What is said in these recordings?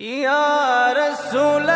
يا رسول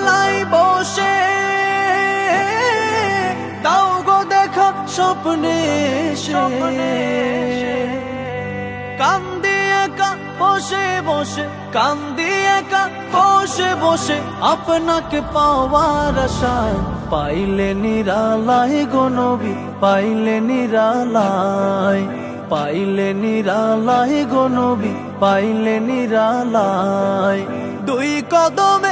স্বপ্নে এসে কান্দি একা বসে বসে, কান্দি একা বসে বসে, আপনাকে পাওয়ার আশায়। পাইলে নিরালাই গো নবী, পাইলে নিরালাই পাইলে নিরালাই গো নবী, পাইলে নিরালাই দুই কদমে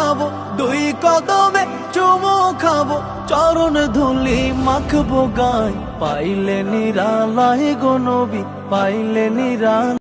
খাব দুই কদমে চুমু খাব, চরণ ধুলি মাখবো গায়। পাইলে নিরালায় গো নবী পাইলে নিরালাই